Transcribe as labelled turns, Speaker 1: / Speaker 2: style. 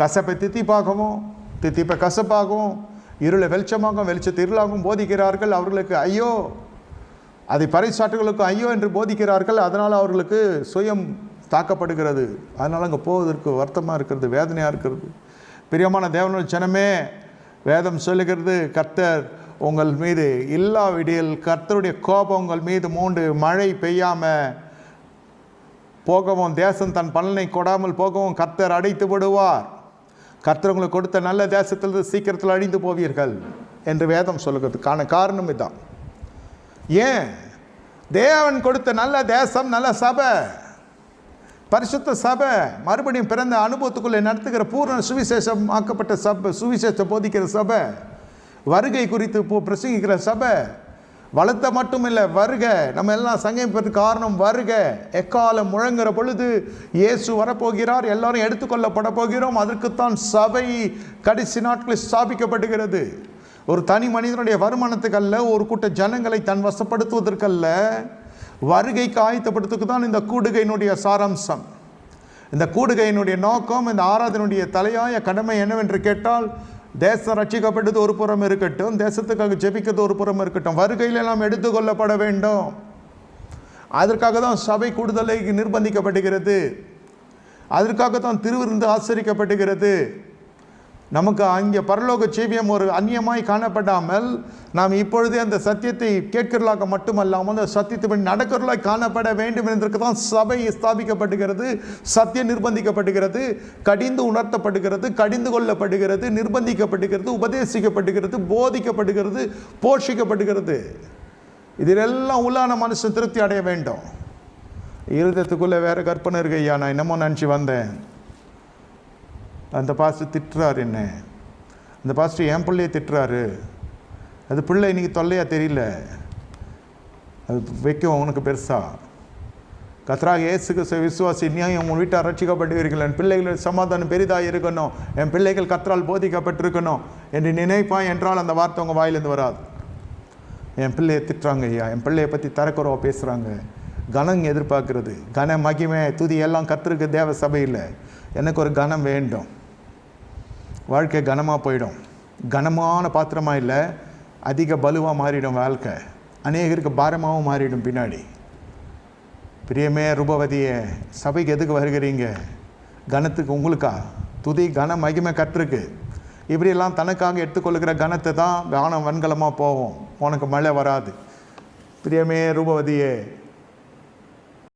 Speaker 1: கசப்பை தித்திப்பாகவும் தித்திப்பை கசப்பாகவும் இருளை வெளிச்சமாகவும் வெளிச்சத்தை இருளாகவும் போதிக்கிறார்கள் அவர்களுக்கு ஐயோ. அதை பறைசாற்றுகளுக்கு ஐயோ என்று போதிக்கிறார்கள் அதனால் அவர்களுக்கு சுயம் தாக்கப்படுகிறது. அதனால் அங்கே போவதற்கு வருத்தமாக இருக்கிறது வேதனையாக இருக்கிறது. பிரியமான தேவனோட ஜனமே வேதம் சொல்லுகிறது கர்த்தர் உங்கள் மீது இல்லாவிடில் கர்த்தருடைய கோபம் உங்கள் மீது மூண்டு மழை பெய்யாமல் போகவும் தேசம் தன் பலனை கொடாமல் போகவும் கர்த்தர் அடைத்து விடுவார். கர்த்தவங்களை கொடுத்த நல்ல தேசத்தில் சீக்கிரத்தில் அழிந்து போவீர்கள் என்று வேதம் சொல்லுகிறதுக்கான காரணம் இதுதான் ஏன்? தேவன் கொடுத்த நல்ல தேசம் நல்ல சபை பரிசுத்த சபை மறுபடியும் பிறந்த அனுபவத்துக்குள்ளே நடத்துகிற பூர்ண சுவிசேஷம் ஆக்கப்பட்ட சபை சுவிசேஷம் போதிக்கிற சபை வருகை குறித்து பிரசங்கிக்கிற சபை வளர்த்த மட்டும் இல்லை வருக. நம்ம எல்லாம் சங்கமிப்பதற்கு காரணம் வருக. எக்காலம் முழங்குற பொழுது இயேசு வரப்போகிறார் எல்லாரும் எடுத்துக்கொள்ளப்பட போகிறோம். அதற்குத்தான் சபை கடைசி நாட்களில் ஸ்தாபிக்கப்படுகிறது. ஒரு தனி மனிதனுடைய வருமானத்துக்கல்ல ஒரு கூட்ட ஜனங்களை தன் வசப்படுத்துவதற்கல்ல வருகைக்கு ஆயத்தப்படுத்துக்கு தான் இந்த கூடுகையினுடைய சாராம்சம். இந்த கூடுகையினுடைய நோக்கம் இந்த ஆராதனுடைய தலையாய கடமை என்னவென்று கேட்டால் தேசம் ரட்சிக்கப்பட்டது ஒரு புறம் இருக்கட்டும் தேசத்துக்காக ஜெபிக்கிறது ஒரு புறம் இருக்கட்டும். வருகையில் எல்லாம் எடுத்துக்கொள்ளப்பட வேண்டும். அதற்காக தான் சபை கூடுதலை நிர்பந்திக்கப்படுகிறது அதற்காக தான் திருவிருந்து ஆசரிக்கப்படுகிறது நமக்கு அங்கே பரலோக ஜீவியம் ஒரு அந்நியமாய் காணப்படாமல் நாம் இப்பொழுதே அந்த சத்தியத்தை கேட்கிறலாக மட்டுமல்லாமல் அந்த சத்தியத்தின் நடக்கிறலாய் காணப்பட வேண்டும் என்பதற்கு தான் சபை ஸ்தாபிக்கப்படுகிறது சத்தியம் நிர்பந்திக்கப்படுகிறது கடிந்து உணர்த்தப்படுகிறது கடிந்து கொள்ளப்படுகிறது நிர்பந்திக்கப்படுகிறது உபதேசிக்கப்படுகிறது போதிக்கப்படுகிறது போஷிக்கப்படுகிறது. இதிலெல்லாம் உள்ளான மனுஷன் திருப்தி அடைய வேண்டும். இருதயத்துக்குள்ளே வேறு கற்பனை இருக்கு ஐயா நான் என்னமோ நினச்சி வந்தேன். அந்த பாஸ்டர் திட்டுறாரு என்ன. அந்த பாஸ்டர் என் பிள்ளையை திட்டுறாரு. அது பிள்ளை இன்றைக்கி தொல்லையா தெரியல. அது வைக்கும் உனக்கு பெருசா. கத்ராக இயேசுக்கு விசுவாசி நியாயம் உன் வீட்டார் ரட்சிக்கப்பட்டுவீர்கள் என் பிள்ளைகள் சமாதானம் பெரிதாக இருக்கணும். என் பிள்ளைகள் கத்ரால் போதிக்கப்பட்டிருக்கணும் என்று நினைப்பான் என்றால் அந்த வார்த்தை உங்கள் வாயிலேருந்து வராது. என் பிள்ளையை திட்டுறாங்க ஐயா. என் பிள்ளையை பற்றி தரக்குறவா பேசுகிறாங்க கனம் எதிர்பார்க்கறது. கன மகிமை துதி எல்லாம் கத்திருக்கு தேவ சபையில். எனக்கு ஒரு கனம் வேண்டும். வாழ்க்கை கனமாக போயிடும். கனமான பாத்திரமாக இல்லை அதிக பலுவாக மாறிடும் வாழ்க்கை. அநேகருக்கு பாரமாகவும் மாறிடும் பின்னாடி. பிரியமே ரூபவதியே சபைக்கு எதுக்கு வருகிறீங்க? கனத்துக்கு உங்களுக்கா? துதி கன மகிமை கற்றுருக்கு இப்படியெல்லாம் தனக்காக எடுத்துக்கொள்கிற கனத்தை தான் கானம் வன்கலமாக போவோம் உனக்கு மழை வராது. பிரியமே ரூபவதியே